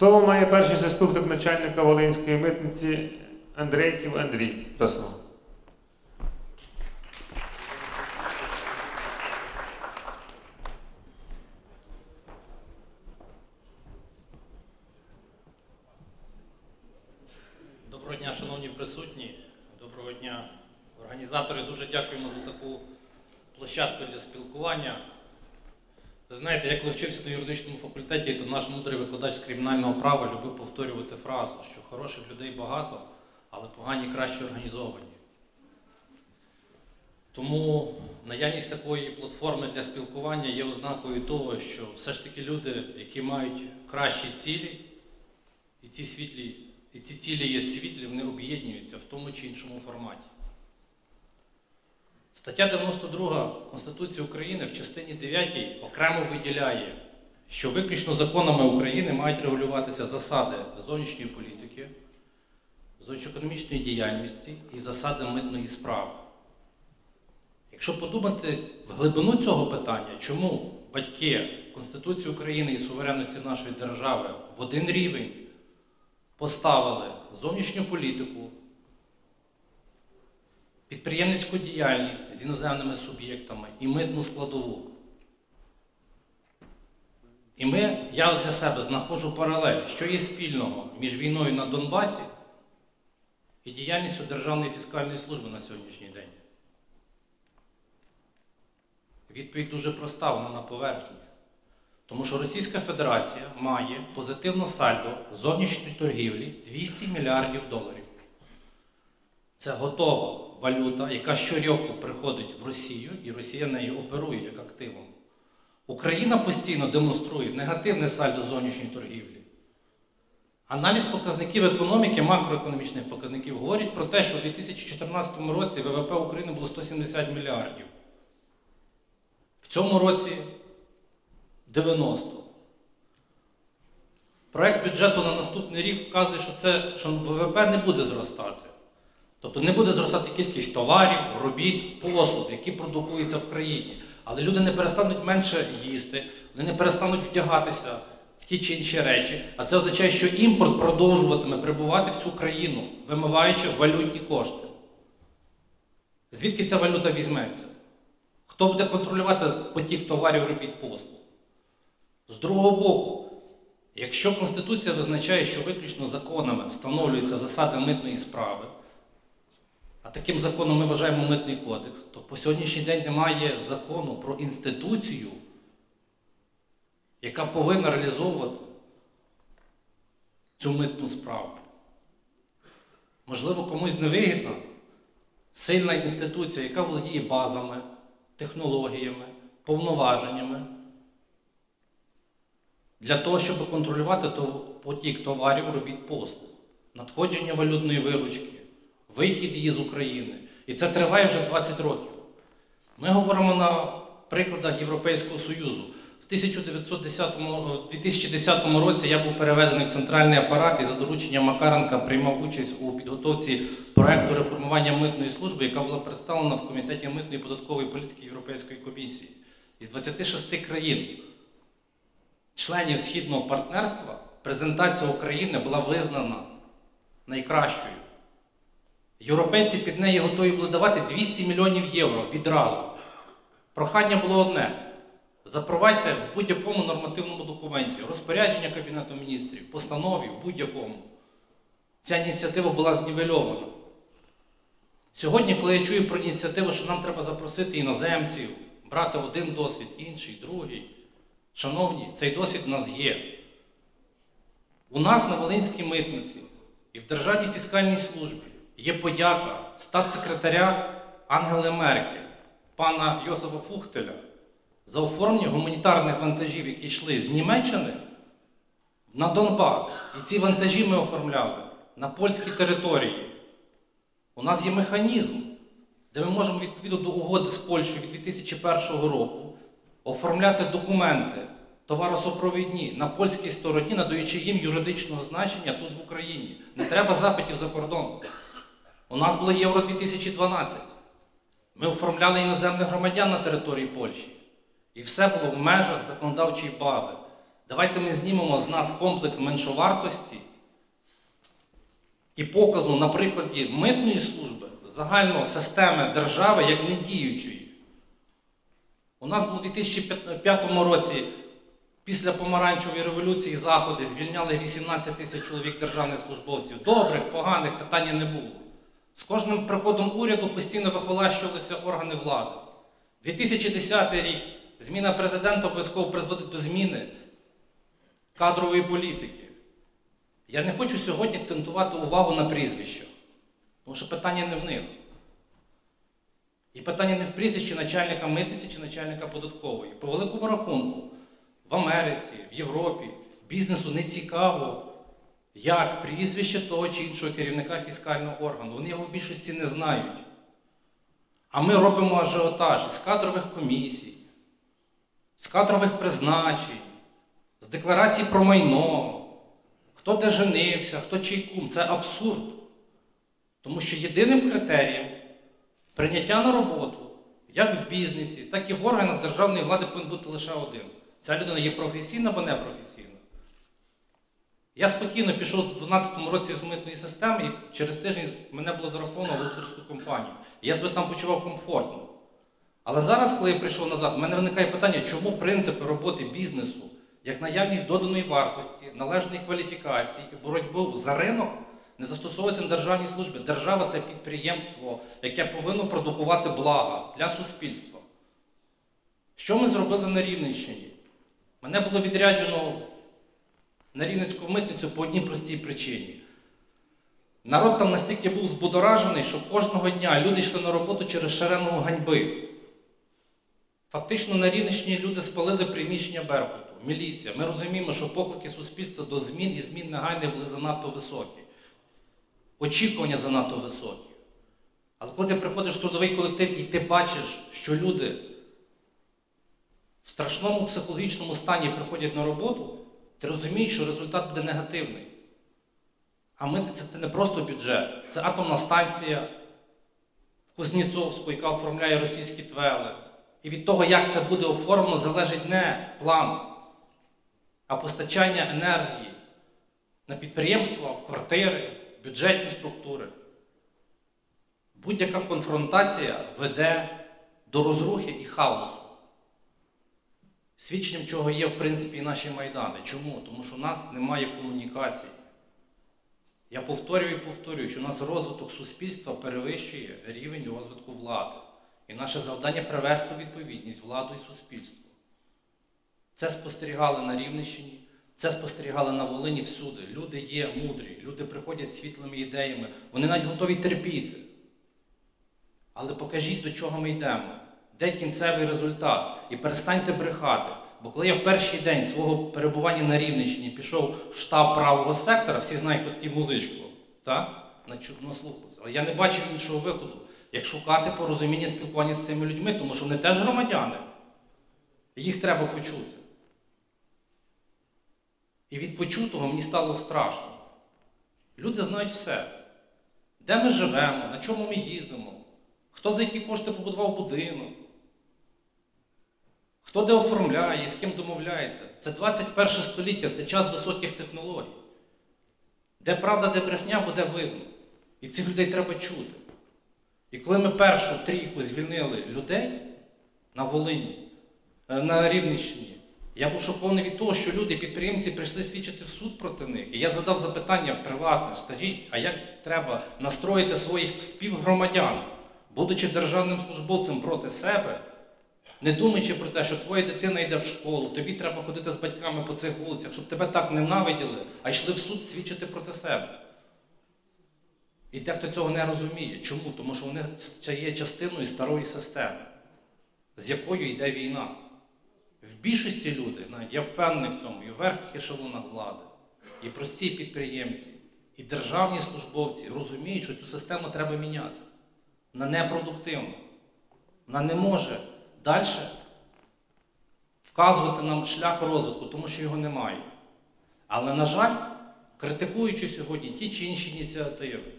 Слово має перший заступник начальника Волинської митниці Андрейків Андрій. Просимо. Доброго дня, шановні присутні. Доброго дня, організатори. Дуже дякуємо за таку площадку для спілкування. Ви знаєте, я коли вчився на юридичному факультеті, то наш мудрий викладач з кримінального права любив повторювати фразу, що хороших людей багато, але погані краще організовані. Тому наявність такої платформи для спілкування є ознакою того, що все ж таки люди, які мають кращі цілі, і ці світлі, і ці цілі є світлі, вони об'єднуються в тому чи іншому форматі. Стаття 92 Конституції України в частині 9 окремо виділяє, що виключно законами України мають регулюватися засади зовнішньої політики, зовнішньоекономічної діяльності і засади митної справи. Якщо подумати в глибину цього питання, чому батьки Конституції України і суверенності нашої держави в один рівень поставили зовнішню політику, підприємницьку діяльність з іноземними суб'єктами і митну складову. І ми, я для себе знаходжу паралель, що є спільного між війною на Донбасі і діяльністю Державної фіскальної служби на сьогоднішній день. Відповідь дуже проста, вона на поверхні. Тому що Російська Федерація має позитивне сальдо зовнішньої торгівлі 200 мільярдів доларів. Це готова валюта, яка щороку приходить в Росію, і Росія нею оперує як активом. Україна постійно демонструє негативне сальдо зовнішньої торгівлі. Аналіз показників економіки, макроекономічних показників говорить про те, що у 2014 році ВВП України було 170 мільярдів. В цьому році 90. Проект бюджету на наступний рік вказує, що, це, що ВВП не буде зростати. Тобто не буде зростати кількість товарів, робіт, послуг, які продукуються в країні. Але люди не перестануть менше їсти, вони не перестануть вдягатися в ті чи інші речі. А це означає, що імпорт продовжуватиме прибувати в цю країну, вимиваючи валютні кошти. Звідки ця валюта візьметься? Хто буде контролювати потік товарів, робіт, послуг? З другого боку, якщо Конституція визначає, що виключно законами встановлюються засади митної справи, а таким законом ми вважаємо митний кодекс, то по сьогоднішній день немає закону про інституцію, яка повинна реалізовувати цю митну справу. Можливо, комусь невигідна сильна інституція, яка володіє базами, технологіями, повноваженнями. Для того, щоб контролювати потік товарів, робіт послуг, надходження валютної виручки, вихід її з України. І це триває вже 20 років. Ми говоримо на прикладах Європейського Союзу. В 1910, в 2010 році я був переведений в центральний апарат і за дорученням Макаренка приймав участь у підготовці проекту реформування митної служби, яка була представлена в Комітеті митної податкової політики Європейської комісії. Із 26 країн, членів Східного партнерства, презентація України була визнана найкращою. Європейці під неї готові були давати 200 мільйонів євро відразу. Прохання було одне. Запровадьте в будь-якому нормативному документі розпорядження Кабінету міністрів, постанові в будь-якому. Ця ініціатива була знівельована. Сьогодні, коли я чую про ініціативу, що нам треба запросити іноземців, брати один досвід, інший, другий. Шановні, цей досвід у нас є. У нас на Волинській митниці і в Державній фіскальній службі є подяка статсекретаря Ангели Меркель, пана Йосифа Фухтеля за оформлення гуманітарних вантажів, які йшли з Німеччини на Донбас. І ці вантажі ми оформляли на польській території. У нас є механізм, де ми можемо відповідно до угоди з Польщею від 2001 року оформляти документи товаросопровідні на польській стороні, надаючи їм юридичного значення тут в Україні. Не треба запитів за кордоном. У нас було Євро 2012. Ми оформляли іноземних громадян на території Польщі. І все було в межах законодавчої бази, Давайте ми знімемо з нас комплекс меншовартості і показу на прикладі митної служби загальної системи держави як недіючої. У нас був у 2005 році після помаранчевої революції заходи звільняли 18 тисяч чоловік державних службовців. Добрих, поганих питання не було. З кожним приходом уряду постійно вихолащувалися органи влади. 2010 рік зміна президента обов'язково призводить до зміни кадрової політики. Я не хочу сьогодні акцентувати увагу на прізвищах, тому що питання не в них. І питання не в прізвищі начальника митниці чи начальника податкової. По великому рахунку, в Америці, в Європі бізнесу не цікаво, як прізвище того чи іншого керівника фіскального органу. Вони його в більшості не знають. А ми робимо ажіотаж з кадрових комісій, з кадрових призначень, з декларацій про майно, хто де женився, хто чий кум. Це абсурд. Тому що єдиним критерієм прийняття на роботу, як в бізнесі, так і в органах державної влади повинен бути лише один. Ця людина є професійна або непрофесійна. Я спокійно пішов у 2012 році з митної системи, і через тиждень мене було зараховано в аудиторську компанію. Я себе там почував комфортно. Але зараз, коли я прийшов назад, в мене виникає питання, чому принципи роботи бізнесу, як наявність доданої вартості, належної кваліфікації і боротьбу за ринок не застосовуються на державній службі. Держава це підприємство, яке повинно продукувати блага для суспільства. Що ми зробили на Рівненщині? Мене було відряджено на Рівненську митницю по одній простій причині. Народ там настільки був збудоражений, що кожного дня люди йшли на роботу через шеренгу ганьби. Фактично на Рівненщині люди спалили приміщення Беркуту, міліція. Ми розуміємо, що поклики суспільства до змін і змін негайних були занадто високі. Очікування занадто високі. Але коли ти приходиш в трудовий колектив і ти бачиш, що люди в страшному психологічному стані приходять на роботу, ти розумієш, що результат буде негативний. А митниця це не просто бюджет, це атомна станція в Кузнєцовську, яка оформляє російські твели. І від того, як це буде оформлено, залежить не план, а постачання енергії на підприємства, в квартири, в бюджетні структури. Будь-яка конфронтація веде до розрухи і хаосу. Свідченням чого є, в принципі, і наші майдани. Чому? Тому що у нас немає комунікації. Я повторюю і повторюю, що у нас розвиток суспільства перевищує рівень розвитку влади. І наше завдання привести відповідність владу і суспільство. Це спостерігали на Рівненщині, це спостерігали на Волині всюди. Люди є мудрі, люди приходять світлими ідеями, вони навіть готові терпіти. Але покажіть, до чого ми йдемо, де кінцевий результат. І перестаньте брехати. Бо коли я в перший день свого перебування на Рівненщині пішов в штаб правого сектора, всі знають, хто такий музичко, на чудно слухався. Але я не бачив іншого виходу, як шукати порозуміння спілкування з цими людьми, тому що вони теж громадяни. Їх треба почути. І від почутого мені стало страшно. Люди знають все. Де ми живемо, на чому ми їздимо, хто за які кошти побудував будинок, хто де оформляє, з ким домовляється. Це 21 століття, це час високих технологій. Де правда, де брехня, буде видно. І цих людей треба чути. І коли ми першу трійку звільнили людей на Волині, е, на Рівненщині, я був шокований від того, що люди, підприємці, прийшли свідчити в суд проти них. І я задав запитання приватне, скажіть, а як треба настроїти своїх співгромадян, будучи державним службовцем проти себе, не думаючи про те, що твоя дитина йде в школу, тобі треба ходити з батьками по цих вулицях, щоб тебе так ненавиділи, а йшли в суд свідчити проти себе. І дехто цього не розуміє. Чому? Тому що вони є частиною старої системи, з якою йде війна. В більшості люди, навіть я впевнений в цьому, і в верхніх ешелонах влади, і прості підприємці, і державні службовці розуміють, що цю систему треба міняти. Вона непродуктивна. Вона не може далі вказувати нам шлях розвитку, тому що його немає. Але, на жаль, критикуючи сьогодні ті чи інші ініціативи,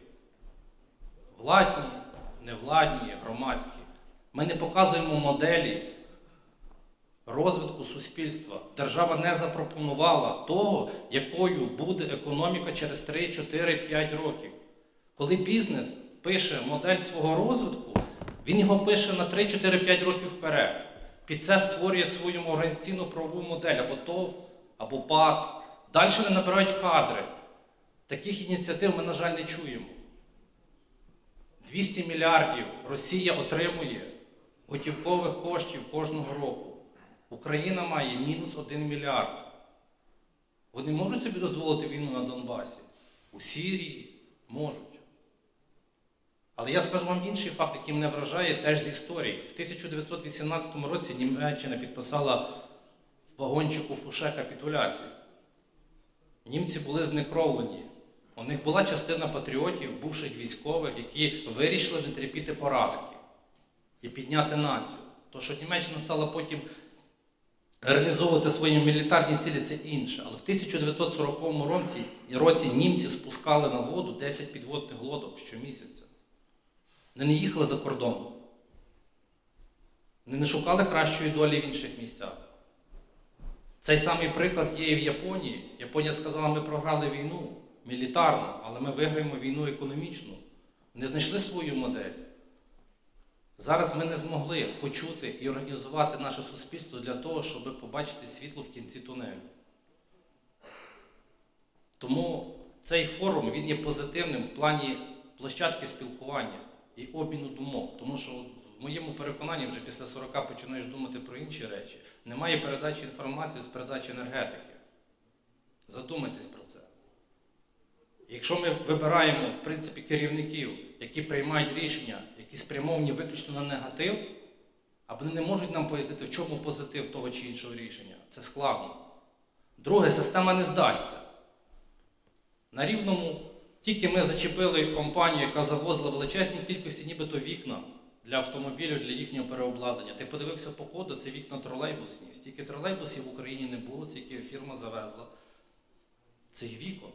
владні, невладні, громадські, ми не показуємо моделі розвитку суспільства. Держава не запропонувала того, якою буде економіка через 3, 4, 5 років. Коли бізнес пише модель свого розвитку, він його пише на 3, 4, 5 років вперед. Під це створює свою організаційну правову модель або ТОВ, або ПАД. Далі не набирають кадри. Таких ініціатив ми, на жаль, не чуємо. 200 мільярдів Росія отримує готівкових коштів кожного року. Україна має мінус 1 мільярд. Вони можуть собі дозволити війну на Донбасі? У Сирії можуть. Але я скажу вам інший факт, який мене вражає теж з історії. В 1918 році Німеччина підписала вагончику Фуше капітуляцію. Німці були знекровлені. У них була частина патріотів, бувших військових, які вирішили не терпіти поразки і підняти націю. То, що Німеччина стала потім реалізовувати свої мілітарні цілі, це інше. Але в 1940 році, році німці спускали на воду 10 підводних лодок щомісяця. Вони не їхали за кордон. Вони не шукали кращої долі в інших місцях. Цей самий приклад є і в Японії. Японія сказала, ми програли війну мілітарну, але ми виграємо війну економічну. Не знайшли свою модель. Зараз ми не змогли почути і організувати наше суспільство для того, щоб побачити світло в кінці тунелю. Тому цей форум він є позитивним в плані площадки спілкування і обміну думок. Тому що в моєму переконанні вже після 40 починаєш думати про інші речі. Немає передачі інформації з передачі енергетики. Задумайтесь про це. Якщо ми вибираємо, в принципі, керівників, які приймають рішення, які спрямовані виключно на негатив, а вони не можуть нам пояснити, в чому позитив того чи іншого рішення, це складно. Друге, система не здасться. На рівному тільки ми зачепили компанію, яка завозила величезні кількості нібито вікна для автомобілів, для їхнього переобладнання. Ти подивився по коду, це вікна тролейбусні. Стільки тролейбусів в Україні не було, стільки фірма завезла цих вікон.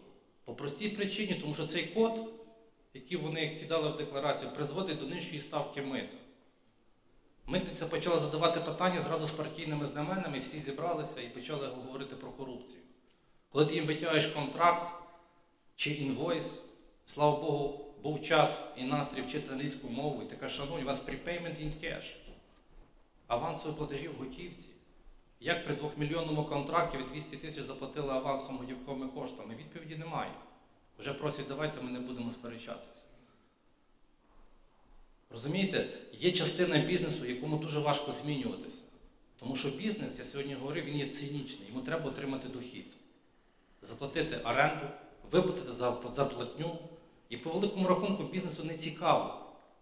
По простій причині, тому що цей код, який вони кидали в декларацію, призводить до нижчої ставки мита. Митниця почала задавати питання зразу з партійними знаменами, всі зібралися і почали говорити про корупцію. Коли ти їм витягаєш контракт чи інвойс, слава Богу, був час і настрій вчити англійську мову, і ти кажеш, у вас prepayment in cash, авансові платежі в готівці. Як при двохмільйонному контракті ви 200 тисяч заплатили авансом готівковими коштами? Відповіді немає. Вже просять, давайте ми не будемо сперечатися. Розумієте, є частина бізнесу, якому дуже важко змінюватися. Тому що бізнес, я сьогодні говорив, він є цинічний, йому треба отримати дохід, заплатити оренду, виплатити за зарплатню. І по великому рахунку бізнесу не цікаво,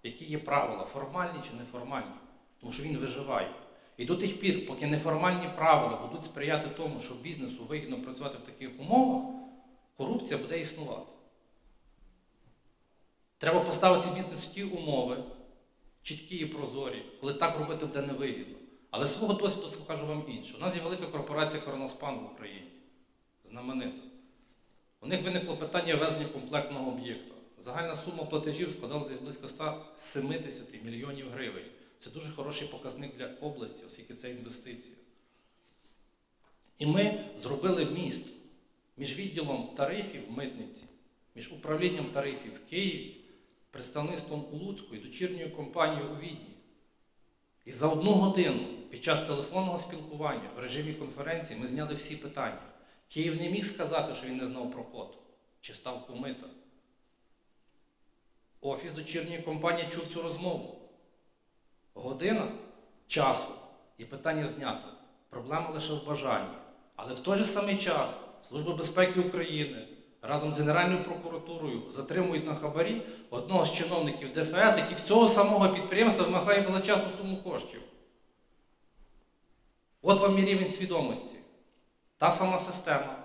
які є правила, формальні чи неформальні, тому що він виживає. І до тих пір, поки неформальні правила будуть сприяти тому, що бізнесу вигідно працювати в таких умовах, корупція буде існувати. Треба поставити бізнес в ті умови, чіткі і прозорі, коли так робити буде невигідно. Але свого досвіду скажу вам інше. У нас є велика корпорація Короноспан в Україні, знаменита. У них виникло питання ввезення комплектного об'єкту. Загальна сума платежів складала десь близько 170 мільйонів гривень. Це дуже хороший показник для області, оскільки це інвестиція. І ми зробили міст між відділом тарифів митниці, між управлінням тарифів в Києві, представництвом у Луцьку і дочірньою компанією у Відні. І за одну годину під час телефонного спілкування в режимі конференції ми зняли всі питання. Київ не міг сказати, що він не знав про код чи ставку мита. Офіс дочірньої компанії чув цю розмову. Година часу і питання знято. Проблема лише в бажанні. Але в той же самий час Служба безпеки України разом з Генеральною прокуратурою затримують на хабарі одного з чиновників ДФС, який в цього самого підприємства вимагає величезну суму коштів. От вам і рівень свідомості. Та сама система,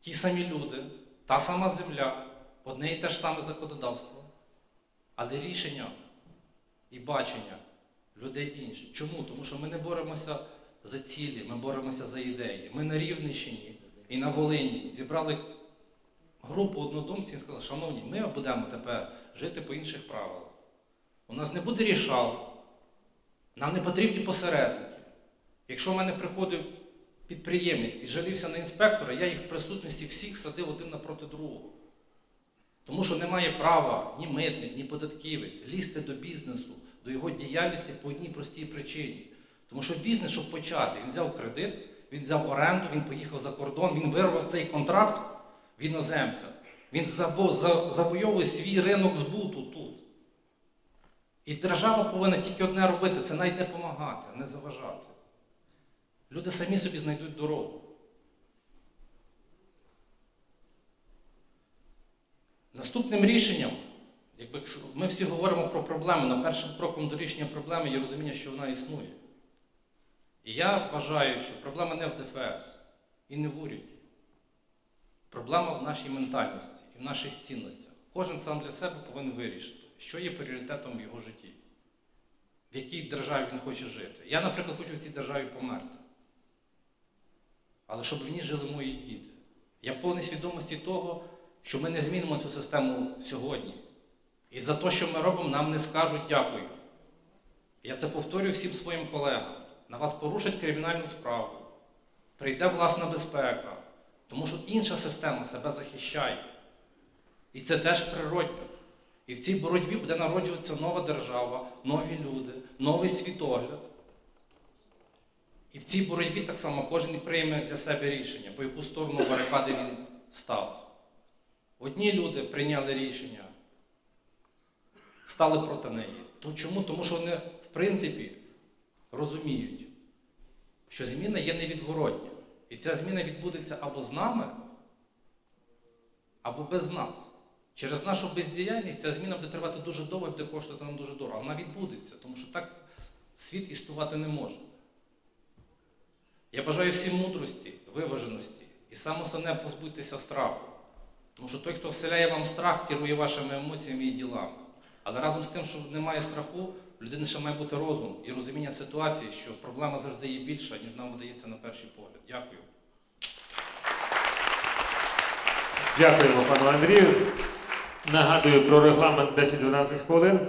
ті самі люди, та сама земля, одне і те ж саме законодавство. Але рішення і бачення людей інші. Чому? Тому що ми не боремося за цілі, ми боремося за ідеї. Ми на Рівненщині і на Волині зібрали групу однодумців і сказали, шановні, ми будемо тепер жити по інших правилах. У нас не буде рішал, нам не потрібні посередники. Якщо в мене приходив підприємець і жалівся на інспектора, я їх в присутності всіх садив один напроти другого. Тому що немає права ні митник, ні податківець лізти до бізнесу, до його діяльності по одній простій причині. Тому що бізнес, щоб почати, він взяв кредит, він взяв оренду, він поїхав за кордон, він вирвав цей контракт в іноземця. Він завойовує свій ринок збуту тут. І держава повинна тільки одне робити це навіть не допомагати, не заважати. Люди самі собі знайдуть дорогу. Наступним рішенням, якби ми всі говоримо про проблему, на першим кроком до рішення проблеми є розуміння, що вона існує. І я вважаю, що проблема не в ДФС і не в уряді. Проблема в нашій ментальності і в наших цінностях. Кожен сам для себе повинен вирішити, що є пріоритетом в його житті, в якій державі він хоче жити. Я, наприклад, хочу в цій державі померти. Але щоб в ній жили мої діти. Я повний свідомості того, що ми не змінимо цю систему сьогодні. І за те, що ми робимо, нам не скажуть дякую. Я це повторюю всім своїм колегам. На вас порушать кримінальну справу. Прийде власна безпека. Тому що інша система себе захищає. І це теж природньо. І в цій боротьбі буде народжуватися нова держава, нові люди, новий світогляд. І в цій боротьбі так само кожен прийме для себе рішення, по яку сторону барикади він став. Одні люди прийняли рішення, стали проти неї. То чому? Тому що вони, в принципі, розуміють, що зміна є невідворотня. І ця зміна відбудеться або з нами, або без нас. Через нашу бездіяльність ця зміна буде тривати дуже довго буде коштувати нам дуже дорого. Вона відбудеться, тому що так світ існувати не може. Я бажаю всім мудрості, виваженості і саме основне позбутися страху. Тому що той, хто вселяє вам страх, керує вашими емоціями і ділами. Але разом з тим, що немає страху, в людини ще має бути розум і розуміння ситуації, що проблема завжди є більша, ніж нам вдається на перший погляд. Дякую. Дякуємо, пану Андрію. Нагадую про регламент 10-12 хвилин.